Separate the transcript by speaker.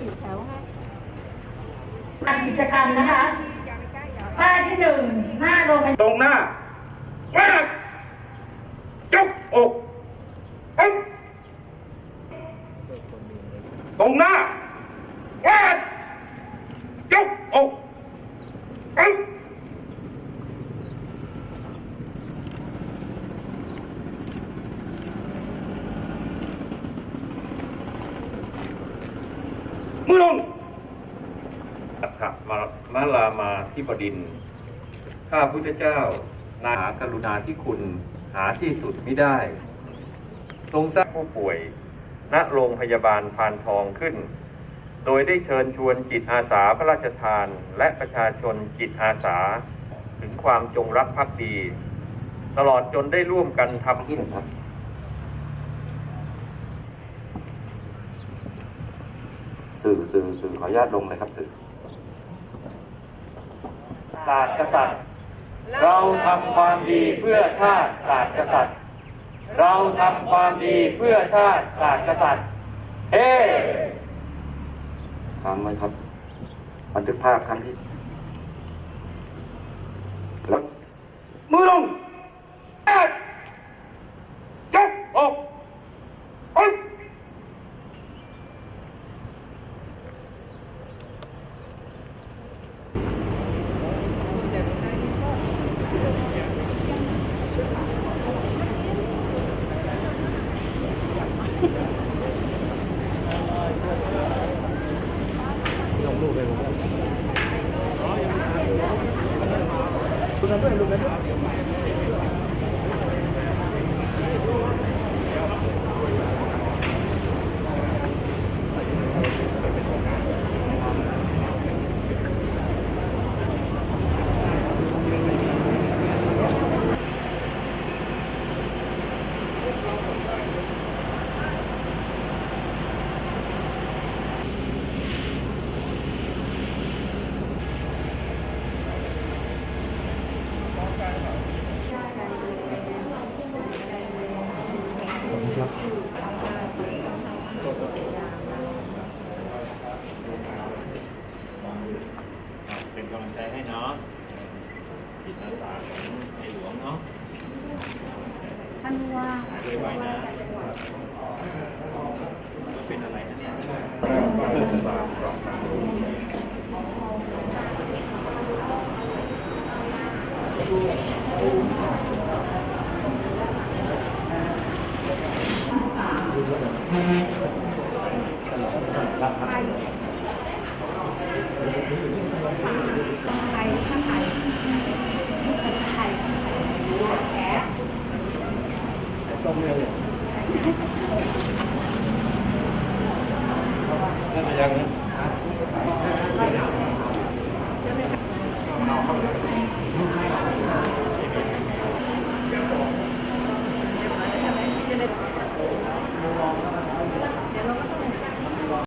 Speaker 1: สี่แถวค่ะ
Speaker 2: ทำกิจกรรมนะคะป้ายที่หนึ่งหน้าโรงพยาบาล
Speaker 3: ตรงหน้าว่าจุกอกอึ้งตรงหน้าว่าจุกอกอึ้ง มือลง
Speaker 4: อัฏฐมามาลามาที่บดิน ข้าพุทธเจ้า นาหากรุณาที่คุณหาที่สุดไม่ได้ ทรงสร้างผู้ป่วย ณ โรงพยาบาลพานทองขึ้น โดยได้เชิญชวนจิตอาสาพระราชทาน และประชาชนจิตอาสา ถึงความจงรักภักดี ตลอดจนได้ร่วมกันทำ
Speaker 3: ที่หนึ่งครับ สื่อสื่อสื่อขออนุญาตลงเลยครับสื่อ
Speaker 4: ศาสตร์กษัตริย์ เราทำความดีเพื่อชาติศาสตร์กษัตริย์ เราทำความดีเพื่อชาติศาสตร์กษัตริย์ เฮ้
Speaker 3: ค้งไว้ครับ บันทึกภาพครั้งที่แล้วมือลง Satu.
Speaker 4: เป็นกำลังใจให้เนาะจิตอาสาของในหลวงเนาะ
Speaker 1: ท่านว่า
Speaker 4: หายไวๆนะเป็นอะไรนะเนี่ย
Speaker 1: ไทยท่านไทยไทยแข
Speaker 4: น่าจะยังนะ